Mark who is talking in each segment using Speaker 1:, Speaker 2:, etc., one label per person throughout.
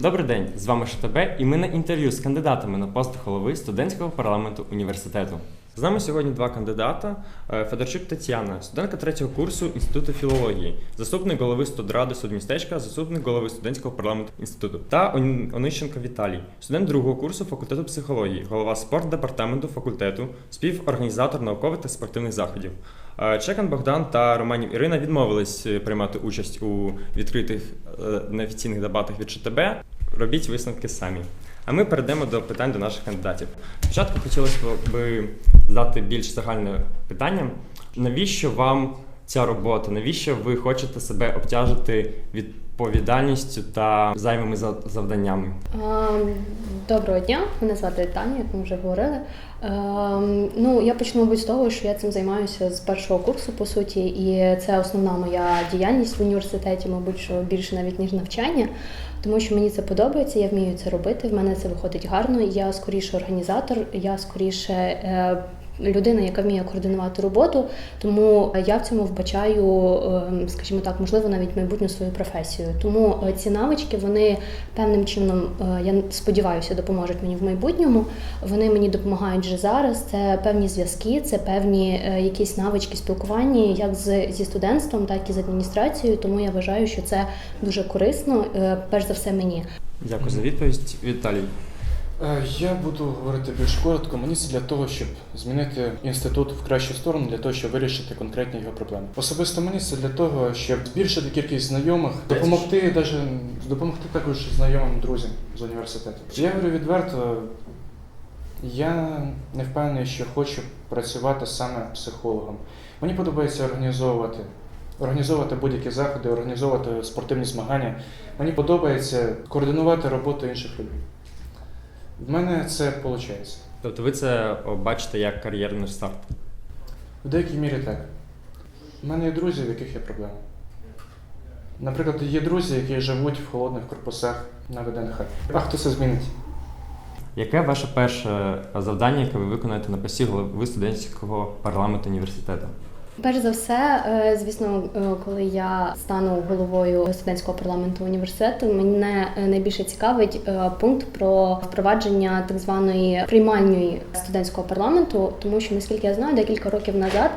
Speaker 1: Добрий день, з вами ШТБ, і ми на інтерв'ю з кандидатами на пост голови студентського парламенту університету. З нами сьогодні два кандидата: Е, Федорчук Тетяна, студентка третього курсу інституту філології, заступник голови студради судмістечка, заступник голови студентського парламенту інституту, та Он- Онищенко Віталій, студент другого курсу факультету психології, голова спортдепартаменту факультету, співорганізатор наукових та спортивних заходів. Е, Чекан Богдан та Романів Ірина відмовились е, приймати участь у відкритих неофіційних дебатах від ШТБ. Робіть висновки самі. А ми перейдемо до питань до наших кандидатів. Спочатку хотілося б задати більш загальне питання: навіщо вам ця робота? Навіщо ви хочете себе обтяжити відповідальністю та зайвими завданнями?
Speaker 2: Ем, Доброго дня, мене звати Таня, як ми вже говорили. Ем, Ну, я почну, з того, що я цим займаюся з першого курсу, по суті, і це основна моя діяльність в університеті, мабуть, що більше навіть ніж навчання, тому що мені це подобається, я вмію це робити. В мене це виходить гарно. Я скоріше організатор, я скоріше. Людина, яка вміє координувати роботу, тому я в цьому вбачаю, ем, скажімо так, можливо, навіть майбутню свою професію. Тому е, ці навички вони певним чином, е, я сподіваюся, допоможуть мені в майбутньому. Вони мені допомагають вже зараз. Це певні зв'язки, це певні е, якісь навички спілкування, як з зі студентством, так і з адміністрацією. Тому я вважаю, що це дуже корисно, перш за все мені.
Speaker 1: Дякую за відповідь, Віталій.
Speaker 3: Е, Я буду говорити більш коротко. Мені це для того, щоб змінити інститут в кращу сторону, для того, щоб вирішити конкретні його проблеми. Особисто мені це для того, щоб збільшити кількість знайомих, допомогти даже допомогти також знайомим друзям з університету. Я говорю відверто, я не впевнений, що хочу працювати саме психологом. Мені подобається організовувати. Організовувати будь-які заходи, організовувати спортивні змагання. Мені подобається координувати роботу інших людей. В мене це виходить.
Speaker 1: Тобто ви це бачите як кар'єрний старт.
Speaker 3: В деякій мірі так. У мене є друзі, в яких є проблеми. Наприклад, є друзі, які живуть в холодних корпусах на ВДНХ. А хто це змінить?
Speaker 1: Яке ваше перше завдання, яке ви виконаєте на пості голови студентського парламенту університету?
Speaker 2: Перш за все, е, звісно, е, коли я стану головою студентського парламенту університету, мене е, найбільше цікавить пункт про впровадження так званої приймальної студентського парламенту, тому що наскільки я знаю, декілька років назад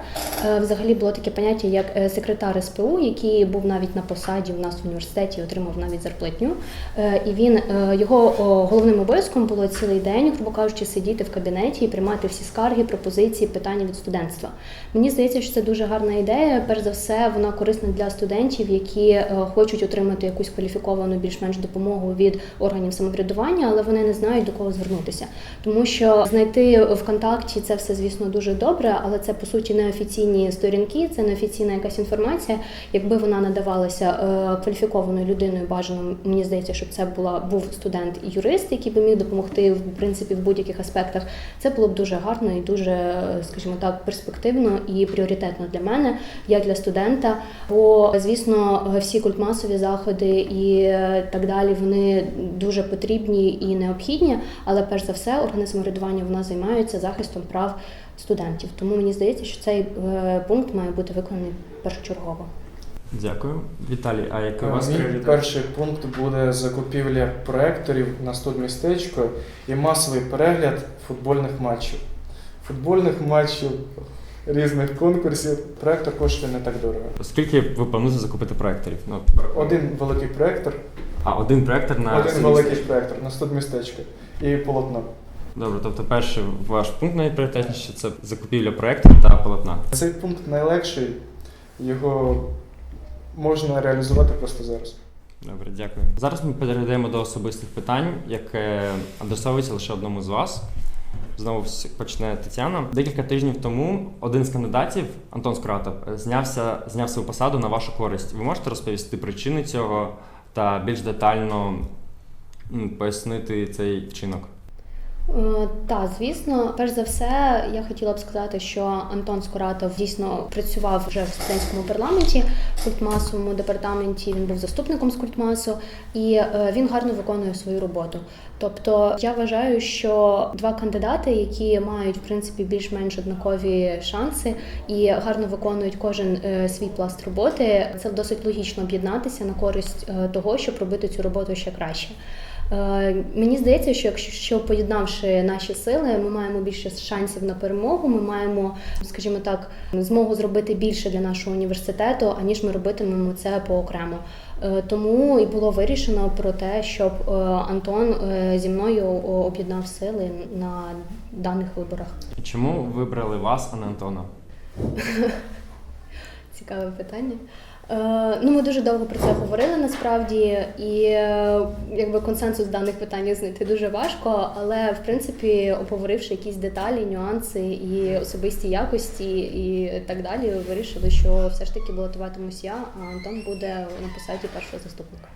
Speaker 2: взагалі було таке поняття як секретар СПУ, який був навіть на посаді у нас в університеті, отримав навіть зарплатню. І він його головним обов'язком було цілий день, грубо кажучи, сидіти в кабінеті і приймати всі скарги, пропозиції, питання від студентства. Мені здається, що це дуже гарна ідея. Перш за все, вона корисна для студентів, які е, хочуть отримати якусь кваліфіковану більш-менш допомогу від органів самоврядування, але вони не знають до кого звернутися. Тому що знайти ВКонтакті це все, звісно, дуже добре, але це по суті неофіційні сторінки, це неофіційна якась інформація. Якби вона надавалася е, кваліфікованою людиною, бажано мені здається, щоб це була був студент і юрист, який би міг допомогти в принципі в будь-яких аспектах. Це було б дуже гарно і дуже, скажімо так, перспективно і пріоритетно для мене, як для студента. Бо, звісно, всі культмасові заходи і е, так далі вони дуже потрібні і необхідні. Але перш за все, органи самоврядування в нас займаються захистом прав студентів. Тому мені здається, що цей е, пункт має бути виконаний першочергово.
Speaker 1: Дякую. Віталій, а у вас
Speaker 3: Мій
Speaker 1: пріоритет?
Speaker 3: перший пункт буде закупівля проекторів на студмістечко і масовий перегляд футбольних матчів. Футбольних матчів різних конкурсів. Проектор коштує не так дорого.
Speaker 1: Скільки ви плануєте закупити проекторів? Ну,
Speaker 3: Один великий проектор,
Speaker 1: а один проектор на
Speaker 3: один великий
Speaker 1: містечка.
Speaker 3: проектор на студмістечко і полотно.
Speaker 1: Добре, тобто перший ваш пункт найпріоритетніший це закупівля проектора та полотна.
Speaker 3: Цей пункт найлегший, його можна реалізувати просто зараз.
Speaker 1: Добре, дякую. Зараз ми перейдемо до особистих питань, яке адресовується лише одному з вас. Знову почне Тетяна. Декілька тижнів тому один з кандидатів, Антон Скуратов, знявся, зняв свою посаду на вашу користь. Ви можете розповісти причини цього та більш детально пояснити цей вчинок?
Speaker 2: Е, Так, звісно, перш за все, я хотіла б сказати, що Антон Скоратов дійсно працював вже в студентському парламенті, в культмасовому департаменті. Він був заступником з культмасу, і е, він гарно виконує свою роботу. Тобто, я вважаю, що два кандидати, які мають в принципі більш-менш однакові шанси і гарно виконують кожен е, свій пласт роботи, це досить логічно об'єднатися на користь того, щоб робити цю роботу ще краще. Е, Мені здається, що якщо поєднавши наші сили, ми маємо більше шансів на перемогу. Ми маємо, скажімо так, змогу зробити більше для нашого університету, аніж ми робитимемо це поокремо. Е, Тому і було вирішено про те, щоб е, Антон зі мною об'єднав сили на даних виборах.
Speaker 1: Чому вибрали вас, а не Антона?
Speaker 2: Цікаве питання. Е, ну, ми дуже довго про це говорили насправді, і е, якби консенсус даних питань знайти дуже важко, але в принципі, обговоривши якісь деталі, нюанси і особисті якості, і так далі, вирішили, що все ж таки балотуватимусь я, а Антон буде на посаді першого заступника.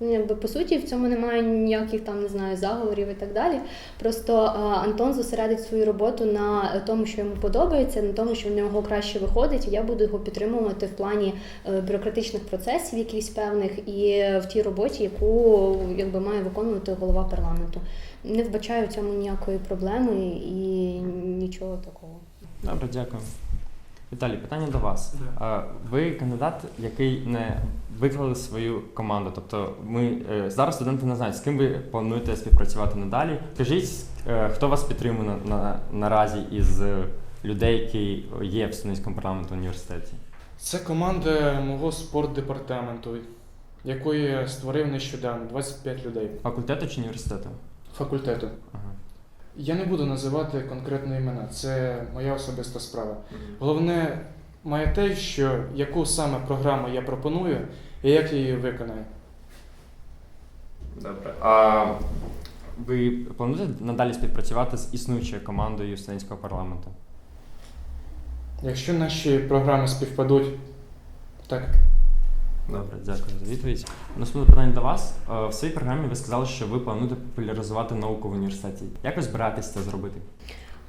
Speaker 2: Ну, якби по суті, в цьому немає ніяких там не знаю заговорів і так далі. Просто е, Антон зосередить свою роботу на тому, що йому подобається, на тому, що в нього краще виходить. І я буду його підтримувати в плані е, бюрократичних процесів, якихось певних, і в тій роботі, яку якби має виконувати голова парламенту. Не вбачаю в цьому ніякої проблеми і нічого такого.
Speaker 1: Добре, дякую. Віталій, питання до вас. Ви кандидат, який не виклали свою команду. Тобто, ми е, зараз студенти не знають, з ким ви плануєте співпрацювати надалі. Скажіть, е, хто вас підтримує на, на, наразі із е, людей, які є в студентському парламенту університеті?
Speaker 3: Це команда мого спортдепартаменту, яку я створив нещодавно, 25 людей
Speaker 1: Факультету чи університету?
Speaker 3: факультету.
Speaker 1: Ага.
Speaker 3: Я не буду називати конкретні імена, це моя особиста справа. Головне має те, що яку саме програму я пропоную і як я її виконаю.
Speaker 1: Добре. А ви плануєте надалі співпрацювати з існуючою командою студентського парламенту?
Speaker 3: Якщо наші програми співпадуть, так.
Speaker 1: Добре, дякую за відповідь. Наступне питання до вас. Е, В своїй програмі ви сказали, що ви плануєте популяризувати науку в університеті. Як ви збираєтесь це зробити?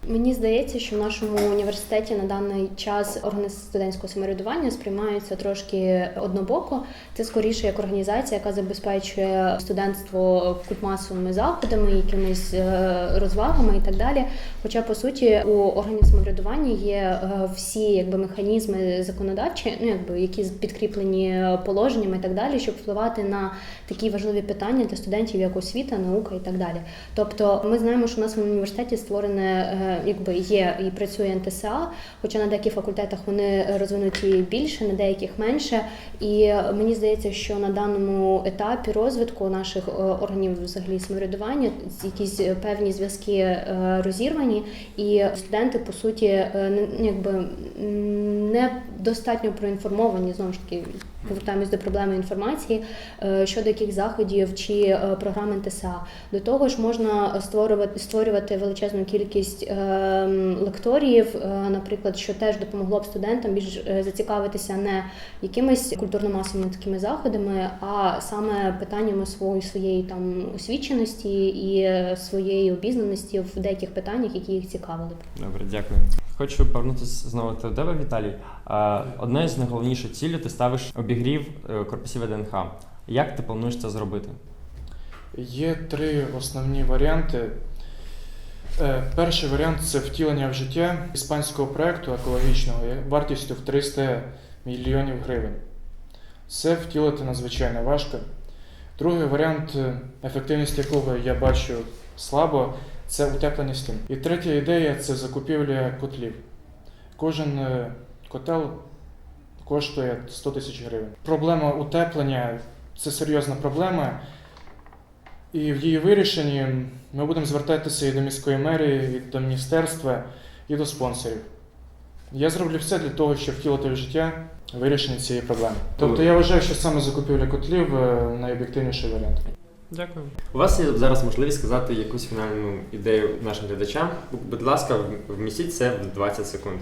Speaker 2: Мені здається, що в нашому університеті на даний час органи студентського самоврядування сприймаються трошки однобоко. Це скоріше як організація, яка забезпечує студентство культмасовими заходами, якимись е, розвагами і так далі. Хоча по суті у органів самоврядування є е, всі якби механізми законодавчі, ну якби які підкріплені положеннями і так далі, щоб впливати на такі важливі питання для студентів, як освіта, наука і так далі. Тобто, ми знаємо, що у нас в університеті створене е, якби є і працює НТСА, хоча на деяких факультетах вони розвинуті більше, на деяких менше. І мені здається, що на даному етапі розвитку наших е, органів взагалі самоврядування якісь певні зв'язки е, розірвані, і студенти по суті е, якби не достатньо проінформовані знову ж таки. Повертаємось до проблеми інформації е, щодо яких заходів чи е, програм НТСА. До того ж, можна створювати створювати величезну кількість е, лекторіїв, наприклад, що теж допомогло б студентам більш зацікавитися не якимись культурно-масовими такими заходами, а саме питаннями своєї своєї там освіченості і своєї обізнаності в деяких питаннях, які їх цікавили.
Speaker 1: Добре, дякую. Хочу повернутися знову до тебе, Віталій. Одною з найголовніших цілей ти ставиш обігрів е, корпусів ВДНХ. Як ти плануєш це зробити?
Speaker 3: Є три основні варіанти. Е, Перший варіант це втілення в життя іспанського проекту екологічного вартістю в 300 мільйонів гривень. Це втілити надзвичайно важко. Другий варіант, е, ефективність якого я бачу слабо, це утеплення стін. І третя ідея це закупівля котлів. Кожен котел коштує 100 тисяч гривень. Проблема утеплення це серйозна проблема. І в її вирішенні ми будемо звертатися і до міської мерії, і до міністерства, і до спонсорів. Я зроблю все для того, щоб втілити в життя вирішення цієї проблеми. Тобто я вважаю, що саме закупівля котлів е, найоб'єктивніший варіант.
Speaker 1: Дякую. У вас є зараз можливість сказати якусь фінальну ідею нашим глядачам. Будь ласка, вмістіть це в 20 секунд.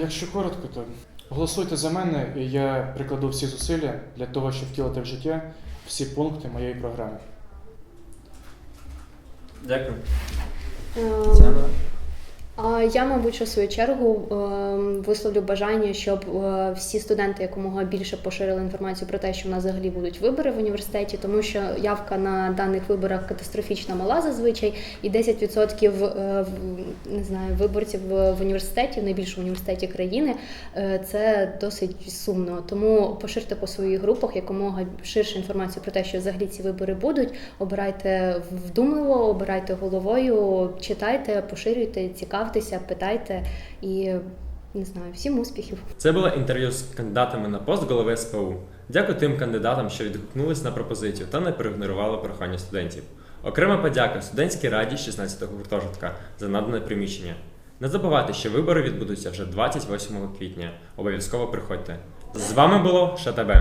Speaker 3: Якщо коротко, то голосуйте за мене, і я прикладу всі зусилля для того, щоб втілити в життя всі пункти моєї програми.
Speaker 1: Дякую.
Speaker 2: Дякую.
Speaker 1: Тетяна.
Speaker 2: А я, мабуть, в свою чергу ем, висловлю бажання, щоб е, всі студенти якомога більше поширили інформацію про те, що в нас взагалі будуть вибори в університеті, тому що явка на даних виборах катастрофічно мала зазвичай, і 10% е, не знаю виборців в університеті, в найбільшому університеті країни, е, це досить сумно. Тому поширте по своїх групах якомога ширше інформацію про те, що взагалі ці вибори будуть. Обирайте вдумливо, обирайте головою, читайте, поширюйте, цікавтеся, питайте і не знаю, всім успіхів.
Speaker 1: Це було інтерв'ю з кандидатами на пост голови СПУ. Дякую тим кандидатам, що відгукнулись на пропозицію та не проігнорували прохання студентів. Окрема подяка студентській раді 16-го гуртожитка за надане приміщення. Не забувайте, що вибори відбудуться вже 28 квітня. Обов'язково приходьте. З вами було ШТБ.